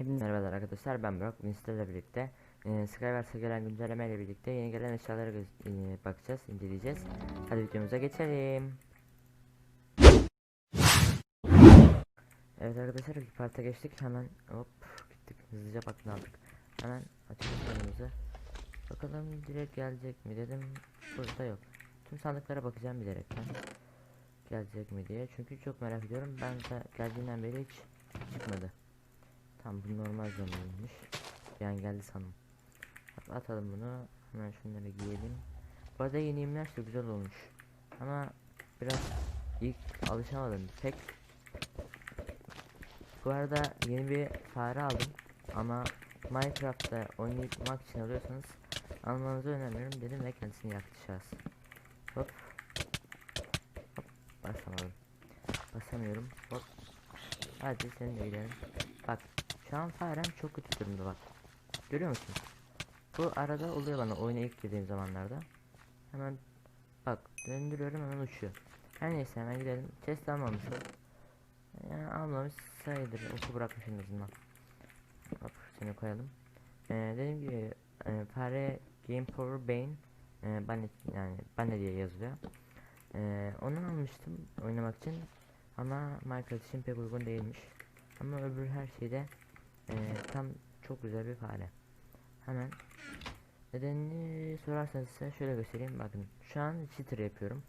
Hepinize merhabalar arkadaşlar ben Burak. Bugün sizlerle birlikte e, Skyverse'e gelen güncelleme ile birlikte yeni gelen eşyalara e, bakacağız inceleyeceğiz. Hadi videomuza geçelim. Evet arkadaşlar ilk parta geçtik. Hemen hop gittik. Hızlıca bak ne yaptık Hemen açıyoruz önümüzü Bakalım direkt gelecek mi dedim. Burada yok. Tüm sandıklara bakacağım bilerekten. Gelecek mi diye. Çünkü çok merak ediyorum. Ben de geldiğinden beri hiç çıkmadı Tam bu normal zamanıymış. Bir an geldi. Hop, Atalım bunu. Hemen şunları giyelim. Bu arada yeni imler de güzel olmuş. Ama biraz ilk alışamadım pek. Bu arada yeni bir fare aldım. Ama Minecraft'ta oynamak için alıyorsanız almanızı önermiyorum dedim ve kendisini şahs. Hop. Hop. Basamadım. Basamıyorum. Hop. Hadi seninle gidelim. Bak şu an farem çok kötü durumda bak. Görüyor musun? Bu arada oluyor bana oyuna ilk girdiğim zamanlarda. Hemen bak döndürüyorum hemen uçuyor. Her neyse hemen gidelim. Chest almamışım. Yani almamış sayılır. Oku bırakmış en azından. Hop seni koyalım. Ee, dediğim gibi e, fare Game Power Bane e, Bane yani Bane diye yazılıyor. Ee, onu almıştım oynamak için ama Minecraft için pek uygun değilmiş. Ama öbür her şeyde eee, tam çok güzel bir fare. Hemen nedenini sorarsanız size şöyle göstereyim bakın. Şu an cheater yapıyorum.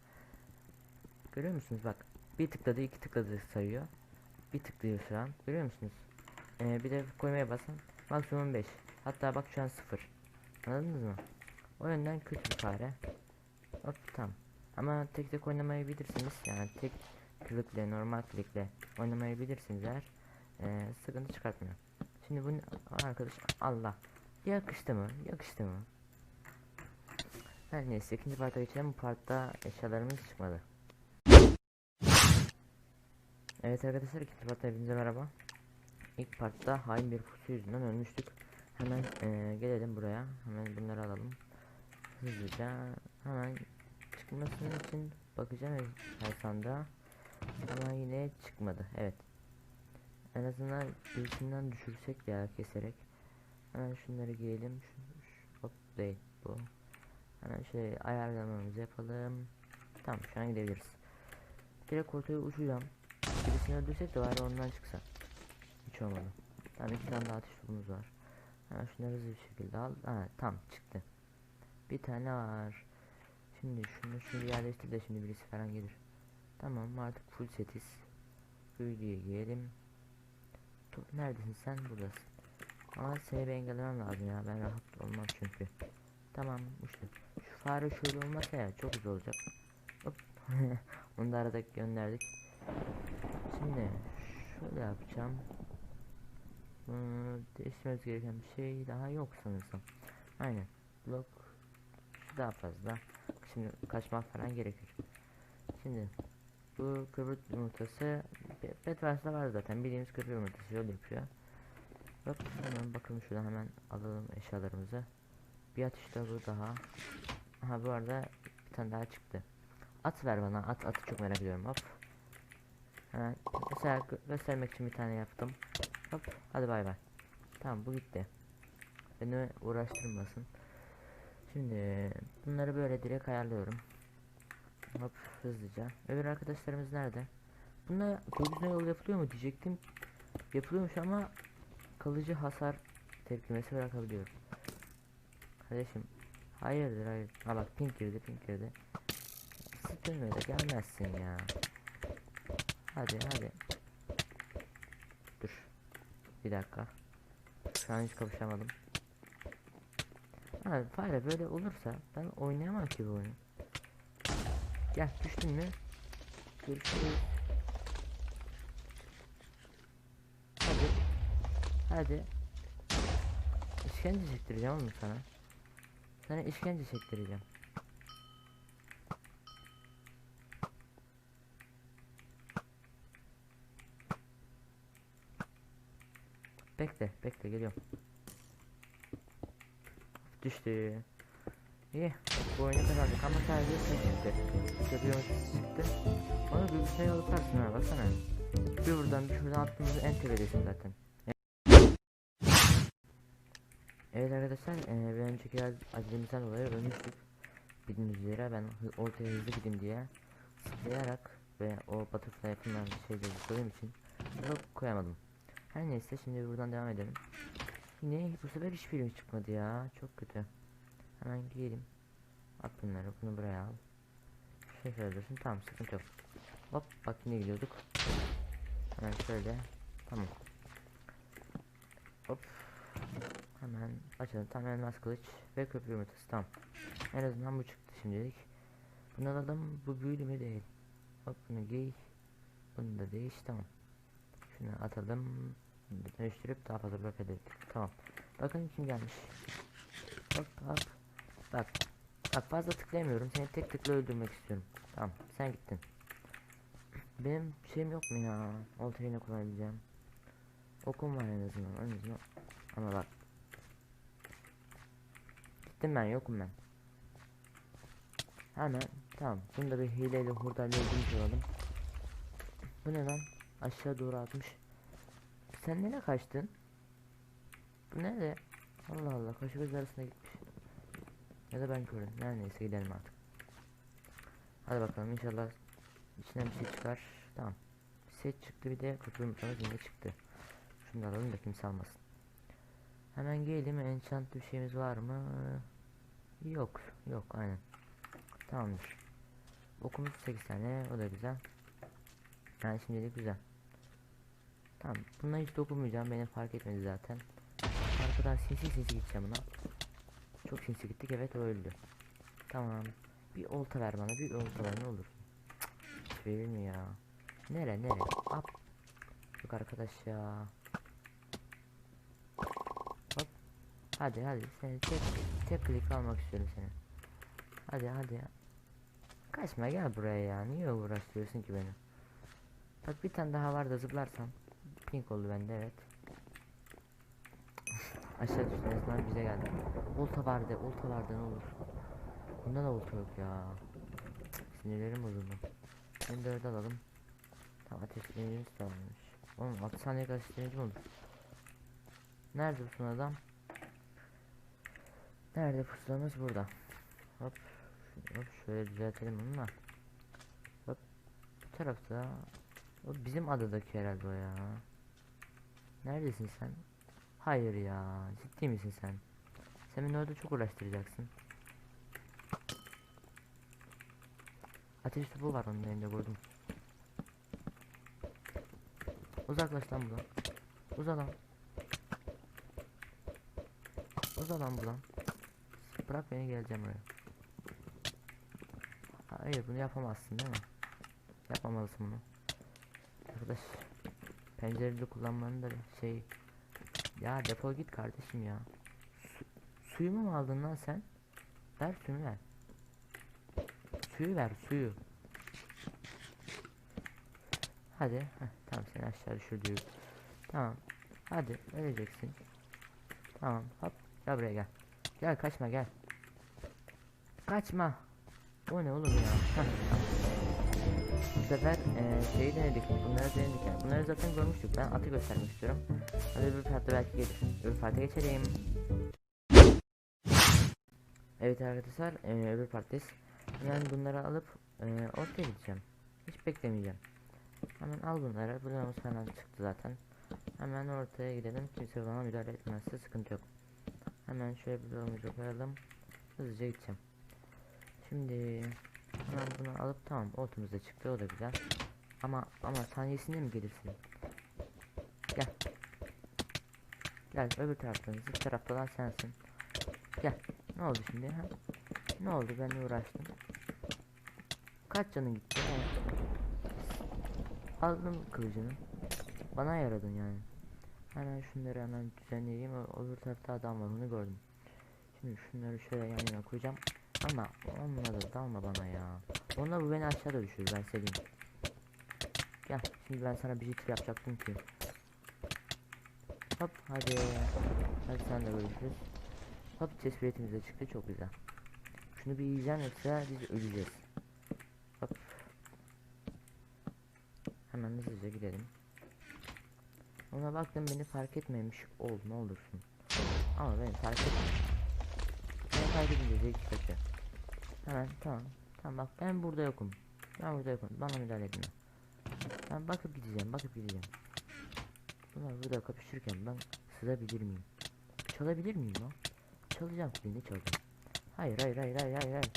Görüyor musunuz bak. Bir tıkladı iki tıkladı sayıyor. Bir tıklıyor şu an. Görüyor musunuz? Eee, bir de koymaya basın. Maksimum 5. Hatta bak şu an 0. Anladınız mı? O yönden kötü bir fare. Hop tamam. Ama tek tek oynamayı bilirsiniz. Yani tek klikle normal klikle oynamayı bilirsiniz eğer ee, sıkıntı çıkartmıyor. Şimdi bunu arkadaş Allah yakıştı mı? Yakıştı mı? Her neyse ikinci parta geçelim. Bu partta eşyalarımız çıkmadı. Evet arkadaşlar ikinci partta hepinize merhaba. İlk partta hain bir pusu yüzünden ölmüştük. Hemen ee, gelelim buraya. Hemen bunları alalım. Hızlıca hemen çıkmasının için bakacağım her sandığa. Ama yine çıkmadı. Evet. En azından birisinden düşürsek ya keserek. Hemen şunları giyelim. Şu, bu. Hemen şöyle ayarlamamızı yapalım. Tamam şu an gidebiliriz. Direkt ortaya uçacağım. Birisini öldürsek de bari ondan çıksa. Hiç olmadı. Tamam iki tane daha atış topumuz var. Hemen şunları hızlı bir şekilde al. Ha tamam çıktı. Bir tane var. Şimdi şunu şunu yerleştir de şimdi birisi falan gelir. Tamam artık full setiz. Büyüdüğü giyelim. Neredesin sen buradasın. Ama seni bir lazım ya ben rahat olmam çünkü. Tamam uçtu. Şu fare şöyle olmasa ya çok güzel olacak. Hop. Onu da arada gönderdik. Şimdi şöyle yapacağım. Hmm, değiştirmemiz gereken bir şey daha yok sanırsam. Aynen. Blok daha fazla. Şimdi kaçmak falan gerekir. Şimdi bu kıvırt yumurtası Bedwars'ta var zaten bildiğimiz kıvırt yumurtası yol yapıyor. Bak hemen bakalım şuradan hemen alalım eşyalarımızı. Bir atış da bu daha. Aha bu arada bir tane daha çıktı. At ver bana at atı çok merak ediyorum hop. Hemen mesela gö- göstermek için bir tane yaptım. Hop hadi bay bay. Tamam bu gitti. Beni uğraştırmasın. Şimdi bunları böyle direkt ayarlıyorum. Hop hızlıca. Öbür arkadaşlarımız nerede? Bunda gökyüzüne yol yapılıyor mu diyecektim. Yapılıyormuş ama kalıcı hasar tepkimesi bırakabiliyor. Kardeşim hayırdır hayır. Ha bak pink girdi pink girdi. Sıkılmıyor da gelmezsin ya. Hadi hadi. Dur. Bir dakika. Şu an hiç kapışamadım. Ha fare böyle olursa ben oynayamam ki bu oyunu. Gel düştün mü? Görüşürüz. Hadi. Hadi. İşkence çektireceğim oğlum sana. Sana işkence çektireceğim. Bekle, bekle geliyorum. Düştü. İyi. Bu oyunu kazandık ama sadece şey çıktı. Görüyor çıktı. Bana bir şey yaparsın ha baksana. Bir buradan bir şuradan attığımızda en tepedesin zaten. Evet arkadaşlar eee bir önceki ac- acelemizden dolayı ölmüştük. Bildiğiniz üzere ben ortaya hızlı gideyim diye sıklayarak ve o butterfly yapımdan şeyleri söylediğim için blok koyamadım. Her neyse şimdi buradan devam edelim. Yine bu sefer hiçbir ürün çıkmadı ya. Çok kötü. Hemen giyelim. At bunları. Bunu buraya al. Şöyle dursun. Tamam sıkıntı yok. Hop bak yine gidiyorduk. Hemen şöyle. Tamam. Hop. Hemen açalım. Tam elmas kılıç ve köprü yumurtası. Tamam. En azından bu çıktı şimdilik. Bunu alalım. Bu büyülü mü değil. Hop bunu giy. Bunu da değiş. Tamam. Şunu atalım. Bunu da dönüştürüp daha fazla blok edelim. Tamam. Bakın kim gelmiş. Hop hop. Bak. Bak fazla tıklayamıyorum. Seni tek tıkla öldürmek istiyorum. Tamam. Sen gittin. Benim şeyim yok mu ya? Oltayı yine kullanabileceğim. Okum var en azından. En azından. Ama bak. Gittim ben yokum ben. Hemen tamam. Bunu da bir hileyle hurdayla öldürmüş olalım. Bu ne lan? Aşağı doğru atmış. Sen nereye kaçtın? Bu nerede? Allah Allah kaşı göz arasına gitmiş. Ya da ben körüm. Her neyse gidelim artık. Hadi bakalım inşallah içinden bir şey çıkar. Tamam. Bir set çıktı bir de kutu yumurtamız yine çıktı. Şunu da alalım da kimse almasın. Hemen gelelim enchant bir şeyimiz var mı? Yok. Yok aynen. Tamamdır. Okumuz 8 tane o da güzel. Yani şimdilik güzel. Tamam buna hiç dokunmayacağım beni fark etmedi zaten. Arkadan sinsi sinsi gideceğim buna. Çok sinsi gittik evet öldü. Tamam. Bir olta ver bana bir olta ver ne olur. Cık, verir mi ya? Nere nere? Hop. Yok arkadaş ya. Hop. Hadi hadi seni tek tek klik almak istiyorum seni. Hadi hadi ya. Kaçma gel buraya ya. Niye uğraştırıyorsun ki beni? Bak bir tane daha var da zıplarsam. Pink oldu bende evet. Aşağı düştüğünüz bize geldi. Olta vardı, olta vardı ne olur. Bunda da olta yok ya. Sinirlerim bozuldu. Ben dört alalım. Tamam ateşleyicimiz de varmış. Oğlum 6 saniye ateşleyici mi olur? Nerede bu adam? Nerede pusulamız burada. Hop. Hop şöyle düzeltelim bunu da. Hop. Bu tarafta. O bizim adadaki herhalde o ya. Neredesin sen? Hayır ya. Ciddi misin sen? Sen beni orada çok uğraştıracaksın. Ateş topu var onun elinde vurdum. Uzaklaş lan buradan. Uza lan. Uza lan buradan. Bırak beni geleceğim oraya. Hayır bunu yapamazsın değil mi? Yapmamalısın bunu. Arkadaş pencereli kullanmanın da şey ya defol git kardeşim ya. Su, suyumu mu aldın lan sen? Ver suyumu ver. Suyu ver suyu. Hadi. Heh, tamam seni aşağı düşürdük. Tamam. Hadi öleceksin. Tamam hop gel buraya gel. Gel kaçma gel. Kaçma. O ne oğlum ya? Heh, tamam. Sefer eee şeyi denedik. Bunları denedik yani. Bunları zaten görmüştük. Ben atı göstermek istiyorum. Hadi öbür partta belki gelir. Öbür parta geçelim. Evet arkadaşlar eee öbür parttayız. Yani bunları alıp eee ortaya gideceğim. Hiç beklemeyeceğim. Hemen al bunları. Bloğumuz falan çıktı zaten. Hemen ortaya gidelim. Kimse bana müdahale etmezse sıkıntı yok. Hemen şöyle bloğumuzu koyalım. Hızlıca gideceğim. Şimdi hemen bunu alıp tamam otumuz da çıktı o da güzel. Ama ama saniyesinde mi gelirsin? Gel. Gel öbür taraftan zıt tarafta olan sensin. Gel. Ne oldu şimdi ha? Ne oldu ben uğraştım. Kaç canın gitti? Evet. Aldım kılıcını. Bana yaradın yani. Hemen şunları hemen düzenleyeyim. Öbür tarafta adam var onu gördüm. Şimdi şunları şöyle yan yana koyacağım. Ama onunla da dalma bana ya. Onunla bu beni aşağıda düşürür ben seveyim. Gel şimdi ben sana bir şey yapacaktım ki. Hop hadi. Hadi sen de görüşürüz. Hop tespitimiz de çıktı çok güzel. Şunu bir yiyeceğim yoksa biz öleceğiz. Hop. Hemen hızlıca gidelim. Ona baktım beni fark etmemiş ol ne olursun. Ama beni fark etmiyor. Beni fark edince zevk kaçıyor. Hemen tamam. Tamam bak ben burada yokum. Ben burada yokum. Bana müdahale etme. Ben bakıp gideceğim. Bakıp gideceğim. Bunlar burada kapışırken ben sızabilir miyim? Çalabilir miyim o? Çalacağım kilini çalacağım. Hayır hayır hayır hayır hayır hayır.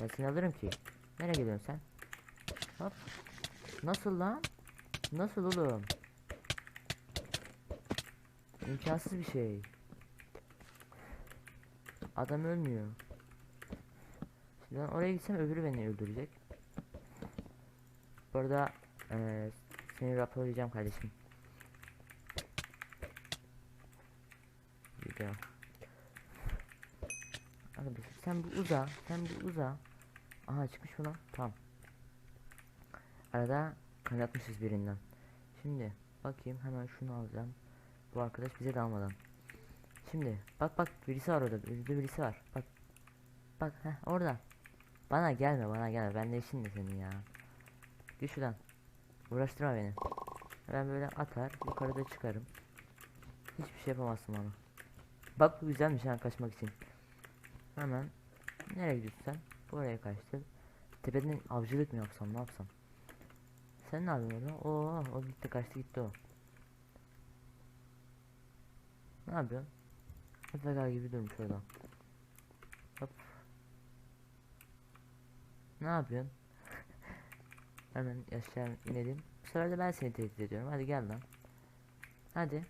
Ben seni alırım ki. Nereye gidiyorsun sen? Hop. Nasıl lan? Nasıl oğlum? İmkansız bir şey. Adam ölmüyor. Şimdi ben oraya gitsem öbürü beni öldürecek. Bu arada eee seni raporlayacağım kardeşim. Video. Arkadaşlar sen bu uza, sen bu uza. Aha çıkmış mı lan? Tamam. Arada kaynatmışız birinden. Şimdi bakayım hemen şunu alacağım. Bu arkadaş bize dalmadan. Şimdi bak bak birisi var orada. Önünde birisi var. Bak. Bak heh orada. Bana gelme bana gelme. Ben de işin de senin ya. Git şuradan. Uğraştırma beni. Ben böyle atar yukarıda çıkarım. Hiçbir şey yapamazsın bana. Bak bu güzelmiş ha kaçmak için. Hemen nereye gidiyorsun sen? Buraya kaçtın. Tepeden avcılık mı yapsam ne yapsam? Sen ne yapıyorsun orada? Oo, o gitti kaçtı gitti o. Ne yapıyorsun? Efeka gibi durmuş orada. Hop. Ne yapıyorsun? Hemen aşağı inelim. Bu sefer de ben seni tehdit ediyorum. Hadi gel lan. Hadi.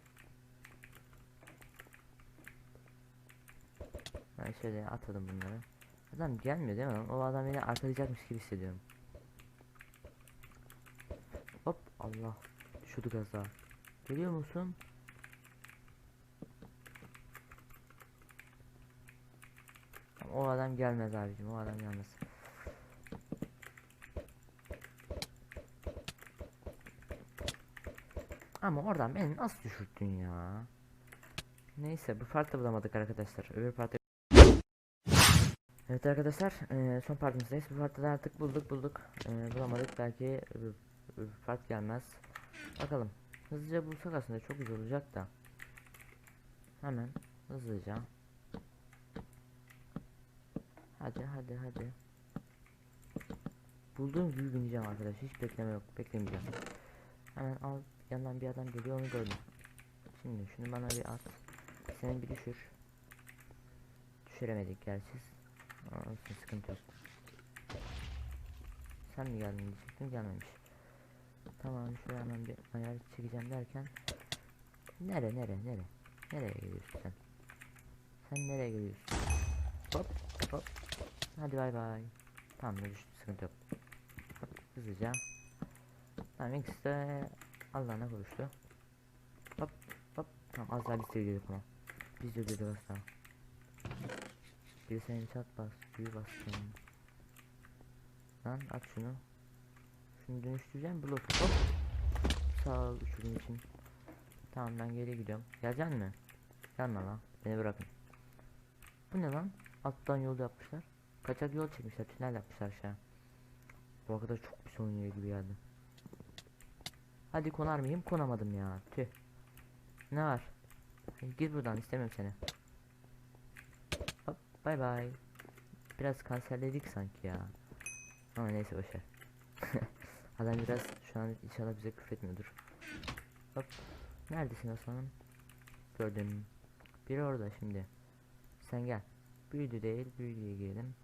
Ben şöyle atadım bunları. Adam gelmiyor değil mi? O adam beni arkalayacakmış gibi hissediyorum. Hop Allah. Düşürdük az daha. Geliyor musun? O adam gelmez abicim. O adam gelmez. Ama oradan beni nasıl düşürttün ya? Neyse bu farklı bulamadık arkadaşlar. Öbür parti Evet arkadaşlar eee, son partimizdayız. Bu partide artık bulduk bulduk. Eee, bulamadık belki öbür, öbür gelmez. Bakalım. Hızlıca bulsak aslında çok güzel olacak da. Hemen hızlıca. Hadi hadi hadi. Bulduğum gibi bineceğim arkadaş. Hiç bekleme yok. Beklemeyeceğim. Hemen al. Yandan bir adam geliyor onu gördüm. Şimdi şunu bana bir at. Sen bir düşür. Düşüremedik gerçi. Olsun sıkıntı yok. Sen mi geldin diyecektim gelmemiş. Tamam şuraya hemen bir ayar çekeceğim derken. Nere nere nere? Nereye geliyorsun sen? Sen nereye geliyorsun? Hop hop. Hadi bay bay. Tamam ne düştü sıkıntı yok. Hızlıca. Tamam ikisi de Allah'ına kavuştu. Hop hop. Tamam az daha biz de gidiyorduk ama. Biz de gidiyorduk az daha. Bir seni çat bas. Büyü bastım. Lan at şunu. Şunu dönüştüreceğim blok. Hop. Sağ ol uçurum için. Tamam ben geri gidiyorum. Geleceksin mi? Gelme lan. Beni bırakın. Bu ne lan? Alttan yol yapmışlar. Kaçak yol çekmişler. Tünel yapmışlar aşağı. Bu arkadaş çok pis oynuyor gibi geldi. Hadi konar mıyım? Konamadım ya. Tüh. Ne var? Git buradan istemiyorum seni. Hop bay bay. Biraz kanserledik sanki ya. Ama neyse boşver. Adam biraz şu an inşallah bize küfretmiyordur. Hop. Neredesin aslanım? Gördüm. Biri orada şimdi. Sen gel. Büyüdü değil. Büyüdüye girelim.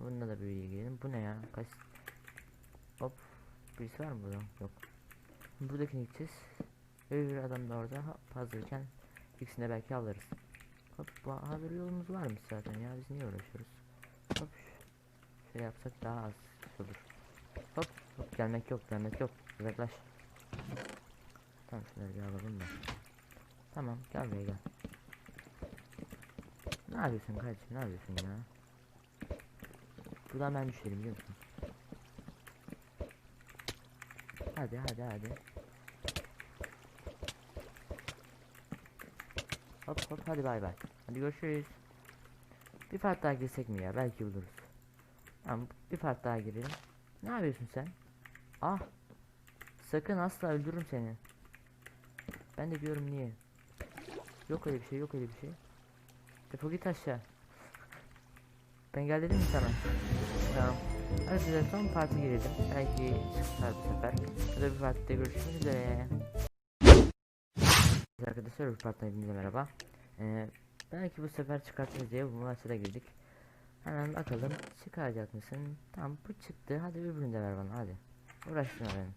Bunda da büyüdüye girelim. Bu ne ya? Kaç? Hop. Birisi var mı burada? Yok. Buradakine gideceğiz. Öbür adam da orada ha, hazırken ikisini de belki alırız. Hop bu hazır yolumuz varmış zaten ya biz niye uğraşıyoruz? Hop şöyle yapsak daha az olur. Hop hop gelmek yok gelmek yok uzaklaş. Tamam şunları bir alalım da. Tamam gel buraya gel. Ne yapıyorsun kardeşim ne yapıyorsun ya? Buradan ben düşerim biliyor musun? Hadi hadi hadi. Hop hop hadi bay bay. Hadi görüşürüz. Bir part daha girsek mi ya? Belki buluruz. Tamam bir part daha girelim. Ne yapıyorsun sen? Ah. Sakın asla öldürürüm seni. Ben de diyorum niye? Yok öyle bir şey yok öyle bir şey. Defol git aşağı. Ben gel dedim sana? Tamam. Hadi size son parti girelim. Belki çıkar bu sefer. Ya da bir partide görüşmek üzere. Arkadaşlar bir partiden hepinize merhaba. Ee, belki bu sefer çıkartırız diye bu maçta da girdik. Hemen bakalım çıkaracak mısın? Tamam bu çıktı. Hadi öbürünü de ver bana hadi. Uğraştırma beni.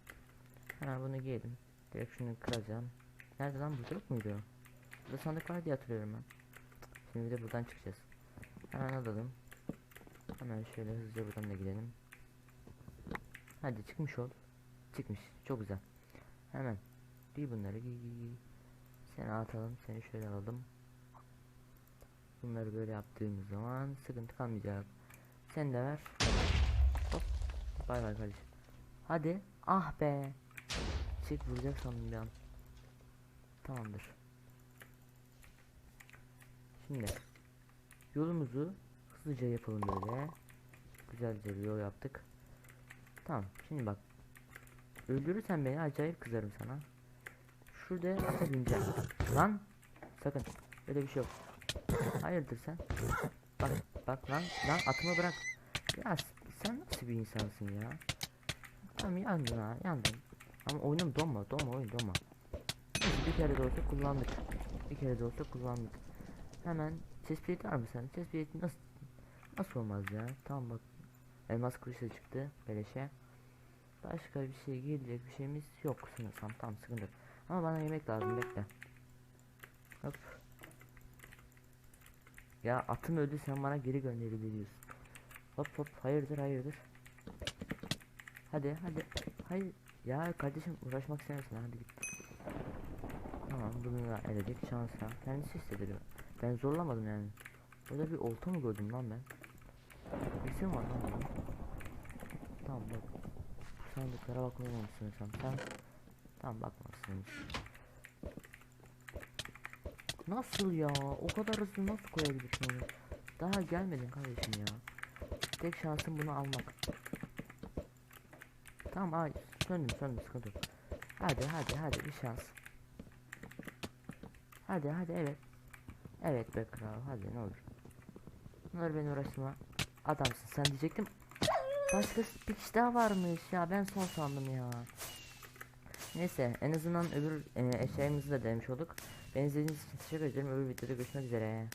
Hemen bunu giyelim. Direkt şunu kıracağım. Nerede lan burada yok muydu? Burada sandık var diye hatırlıyorum ben. Şimdi de buradan çıkacağız. Hemen alalım. Hemen şöyle hızlıca buradan da gidelim. Hadi çıkmış ol. Çıkmış. Çok güzel. Hemen. Giy bunları giy. Seni atalım. Seni şöyle alalım. Bunları böyle yaptığımız zaman sıkıntı kalmayacak. Sen de ver. Hop. Bay bay kardeşim. Hadi. Ah be. Çık vuracak sandım bir an. Tamamdır. Şimdi yolumuzu hızlıca yapalım böyle. Güzelce bir yol yaptık. Tamam. Şimdi bak. Öldürürsen beni acayip kızarım sana. Şurada ata bineceğim. Lan. Sakın. Öyle bir şey yok. Hayırdır sen? Bak bak lan lan atımı bırak. Ya sen nasıl bir insansın ya? Tamam yandın ha yandın. Ama oyunum donma donma oyun donma. Bir kere de olsa kullandık. Bir kere de olsa kullandık. Hemen chestplate var mı sen? Chestplate nasıl nasıl olmaz ya? Tamam bak. Elmas kılıç çıktı beleşe. Başka bir şey gelecek bir şeyimiz yok sanırsam tam sıkıntı. Ama bana yemek lazım bekle. Hop. Ya atım öldü sen bana geri gönderebiliyorsun. Hop hop hayırdır hayırdır. Hadi hadi. Hayır. Ya kardeşim uğraşmak istemiyorsun hadi git. Tamam bunu da eledik şansa. Kendisi istedi. Ben zorlamadım yani. Burada bir olta mı gördüm lan ben? Birisi mi var lan burada? Tamam bak. Sandıklara bakmamışsın sen. Sen tamam bakmamışsın. Nasıl ya? O kadar hızlı nasıl koyabilirsin onu? Daha gelmedin kardeşim ya. Tek şansım bunu almak. Tamam ay söndüm söndüm sıkıntı yok. Hadi hadi hadi bir şans. Hadi hadi evet. Evet be kral hadi ne olur. Bunlar beni uğraştırma. Adamsın sen diyecektim. Başka bir kişi daha varmış ya ben son sandım ya. Neyse en azından öbür e, eşyamızı da denemiş olduk. Beni izlediğiniz için teşekkür ederim. Öbür videoda görüşmek üzere.